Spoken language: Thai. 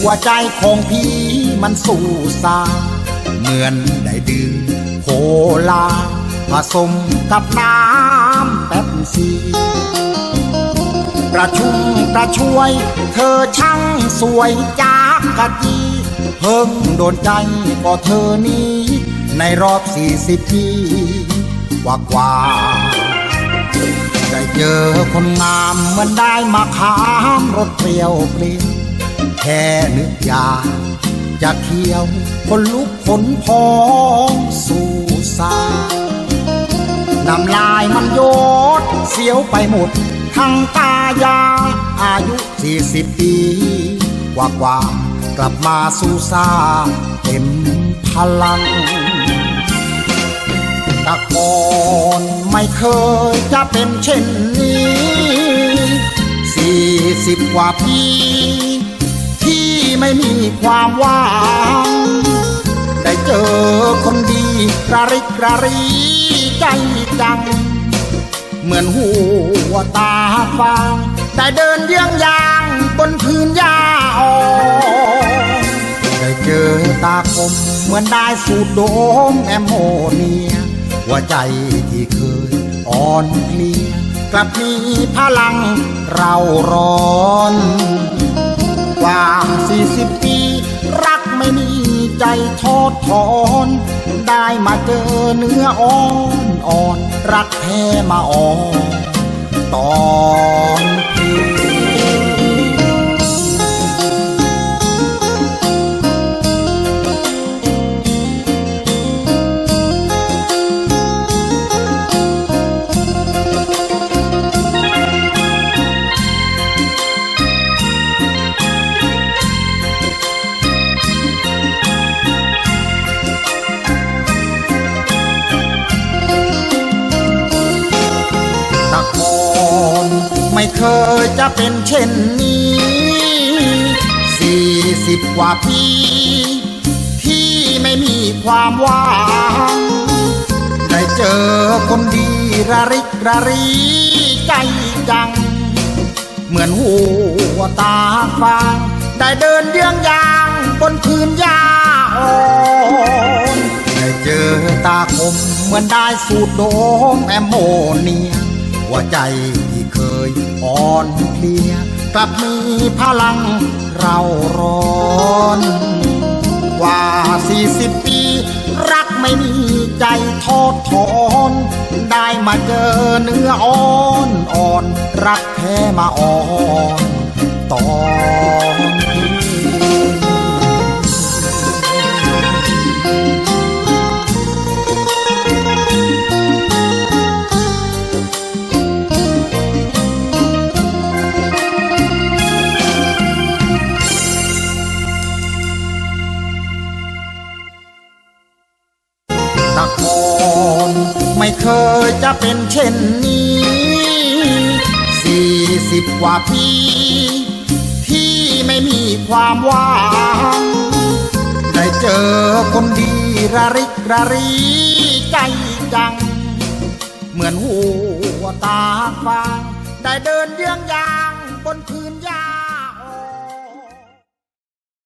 หัวใจของพี่มันสู่ซาเหมือนได้ดื่มโคลา ผสมกับน้ำแป๊บซีกระชุมกระชวย เธอช่างสวยจากกะจีเพิ่งโดนใจก็เธอนี้ ในรอบสี่สิบปีกว่ากว่าๆได้เจอคนงามเหมือนได้มาขามรถเปรี้ยวเปรี้ยว ค่นึกอยากจะเที่ยวคนลุกขนพองสู่สาน้ำลายมันโยดเสียวไปหมด ทั้งตายาอายุสี่สิบปี กว่ากว่าๆกลับมาสู่ซาเต็มพลังตะกอนไม่เคยจะเป็นเช่นนี้สี่สิบกว่าปี ไม่มีความหว่างได้เจอคนดีกระริกระรีใจจัง เหมือนหัวตาฟางได้เดินเยื้องยางบนพื้นหญ้าอ่อนได้เจอตาคมเหมือนได้สูดโดมแอมโมเนียหัวใจที่เคยอ่อนเพลียกลับมีพลังเราร้อน ว่าสี่สิบปี รักไม่มีใจทอดถอน ได้มาเจอเนื้ออ่อนอ่อน รักแท้มาอ่อนตอ ไม่เคยจะเป็นเช่นนี้สี่สิบกว่าปีที่ไม่มีความหว่างได้เจอคนดีระริกระรีใจจัง เหมือนหัวตาฟางได้เดินเยื้องยางบนพื้นหญ้าอ่อนได้เจอตาคมเหมือนได้สูดโดมแอมโมเนียหัวใจ เคยอ่อนเพลีย กลับมีพลังเราร้อนกว่าสี่สิบปี รักไม่มีใจทอดถอนได้มาเจอเนื้ออ่อนอ่อน รักแท้มาอ่อนตอ เคยจะเป็นเช่นนี้สี่สิบกว่าปีที่ไม่มีความหวังได้เจอคนดีระริกระรีใจจัง เหมือนหัวตาฟางได้เดินเยื้องยาง